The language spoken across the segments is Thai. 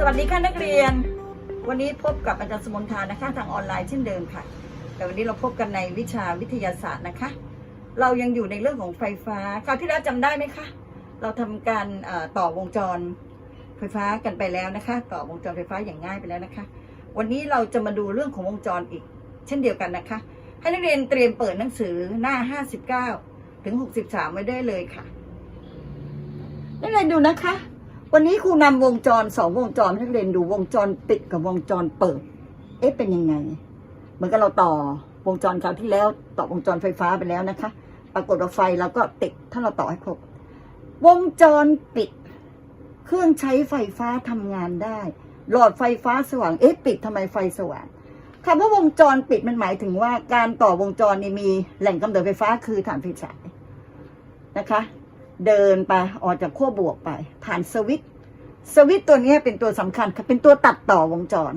สวัสดีค่ะนักเรียน วันนี้พบกับอาจารย์สมนทานนะคะทางออนไลน์เช่นเดิมค่ะ แต่วันนี้เราพบกันในวิชาวิทยาศาสตร์นะคะ เรายังอยู่ในเรื่องของไฟฟ้าคราวที่แล้วจำได้ไหมคะ เราทำการต่อวงจรไฟฟ้ากันไปแล้วนะคะ ต่อวงจรไฟฟ้าอย่างง่ายไปแล้วนะคะ วันนี้เราจะมาดูเรื่องของวงจรอีก เช่นเดียวกันนะคะ ให้นักเรียนเตรียมเปิดหนังสือหน้า 59 ถึง 63 ไว้ได้เลยค่ะนักเรียนดูนะคะ วันนี้ครูนำวงจรสองวงจรให้เรียนดูวงจรปิดกับวงจรเปิด เอ๊ะเป็นยังไง เหมือนกับเราต่อวงจรคราวที่แล้ว ต่อวงจรไฟฟ้าไปแล้วนะคะ ปรากฏว่าไฟเราก็ติดถ้าเราต่อให้ครบ วงจรปิด เครื่องใช้ไฟฟ้าทำงานได้ หลอดไฟฟ้าสว่างเอ๊ะปิดทำไมไฟสว่างคำว่าวงจรปิดมันหมายถึงว่าการต่อวงจรนี่มีแหล่งกำเนิดไฟฟ้าคือฐานไฟฉายนะคะ เดินไปออกจากขั้วบวกไป ผ่านสวิตสวิตตัวนี้เป็นตัวสำคัญค่ะเป็นตัวตัดต่อวงจร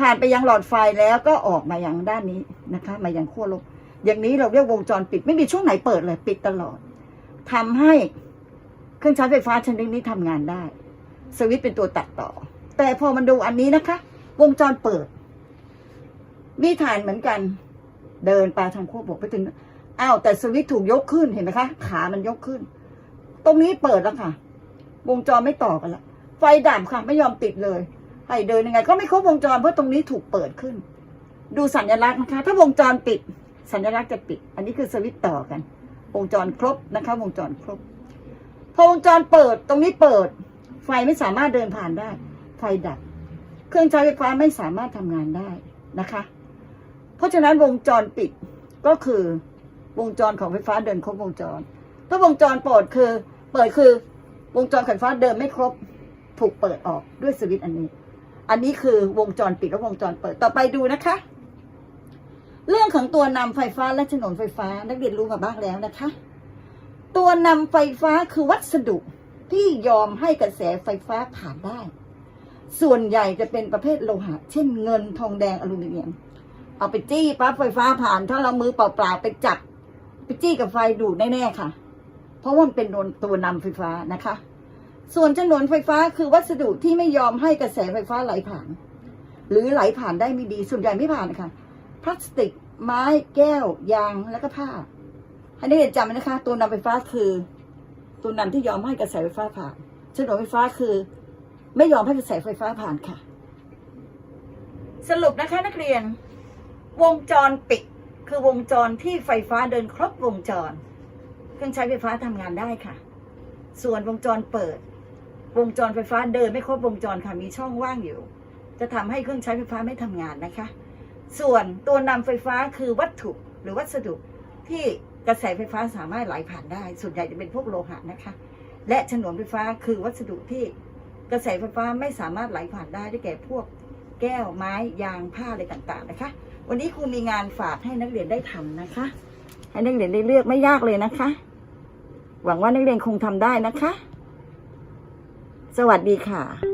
ผ่านไปยังหลอดไฟแล้วก็ออกมายังด้านนี้นะคะ มายังขั้วลบอย่างนี้เราเรียกวงจรปิดไม่มีช่วงไหนเปิดเลยปิดตลอดทำให้เครื่องใช้ไฟฟ้าชนิดนี้ทำงานได้ สวิตเป็นตัวตัดต่อ แต่พอมันดูอันนี้นะคะ วงจรเปิด มีฐานเหมือนกัน เดินไปทางขั้วบวกไปถึงอ้าวแต่สวิตถูกยกขึ้นเห็นไหมคะ ขามันยกขึ้น ตรงนี้เปิดแล้วค่ะ วงจรไม่ต่อกันละไฟดับค่ะไม่ยอมติดเลยให้เดินยังไง ก็ไม่ครบวงจรเพราะตรงนี้ถูกเปิดขึ้น ดูสัญลักษณ์นะคะ ถ้าวงจรปิด สัญลักษณ์จะปิด อันนี้คือสวิตต่อกัน วงจรครบนะคะ วงจรครบ พอวงจรเปิดตรงนี้เปิด ไฟไม่สามารถเดินผ่านได้ ไฟดับ เครื่องใช้ไฟฟ้าไม่สามารถทำงานได้นะคะ เพราะฉะนั้นวงจรปิดก็คือวงจรของไฟฟ้าเดินครบวงจร ถ้าวงจรเปิดคือ เปิดคือวงจรไฟฟ้าเดินไม่ครบถูกเปิดออกด้วยสวิตช์อันนี้ อันนี้คือวงจรปิดและวงจรเปิดต่อไปดูนะคะ เรื่องของตัวนำไฟฟ้าและถนนไฟฟ้านักเรียนรู้มาบ้างแล้วนะคะ ตัวนำไฟฟ้าคือวัสดุที่ยอมให้กระแสไฟฟ้าผ่านได้ ส่วนใหญ่จะเป็นประเภทโลหะ เช่นเงินทองแดงอลูมิเนียม เอาไปจี้ปั๊บไฟฟ้าผ่าน ถ้าเรามือเปล่าๆไปจับไปจี้กับไฟดูดแน่ๆค่ะ เพราะว่ามันเป็นตัวนำไฟฟ้านะคะ ส่วนฉนวนไฟฟ้าคือวัสดุที่ไม่ยอมให้กระแสไฟฟ้าไหลผ่าน หรือไหลผ่านได้ไม่ดีส่วนใหญ่ไม่ผ่านนะคะพลาสติก ไม้แก้ว ยางแล้วก็ผ้าให้นักเรียนจำนะคะ ตัวนำไฟฟ้าคือตัวนำที่ยอมให้กระแสไฟฟ้าผ่านฉนวนไฟฟ้าคือ ไม่ยอมให้กระแสไฟฟ้าผ่านค่ะ สรุปนะคะนักเรียน วงจรปิด คือวงจรที่ไฟฟ้าเดินครบวงจร เครื่องใช้ไฟฟ้าทำงานได้ค่ะ ส่วนวงจรเปิด วงจรไฟฟ้าเดินไม่ครบวงจรค่ะมีช่องว่างอยู่ จะทำให้เครื่องใช้ไฟฟ้าไม่ทำงานนะคะ ส่วนตัวนำไฟฟ้าคือวัตถุหรือวัสดุที่กระแสไฟฟ้าสามารถไหลผ่านได้ ส่วนใหญ่จะเป็นพวกโลหะนะคะ และฉนวนไฟฟ้าคือวัสดุที่กระแสไฟฟ้าไม่สามารถไหลผ่านได้ได้แก่พวกแก้วไม้ยางผ้าอะไรต่างๆนะคะ วันนี้ครูมีงานฝากให้นักเรียนได้ทำนะคะ ให้นักเรียนได้เลือกไม่ยากเลยนะคะ หวังว่านักเรียนคงทำได้นะคะ สวัสดีค่ะ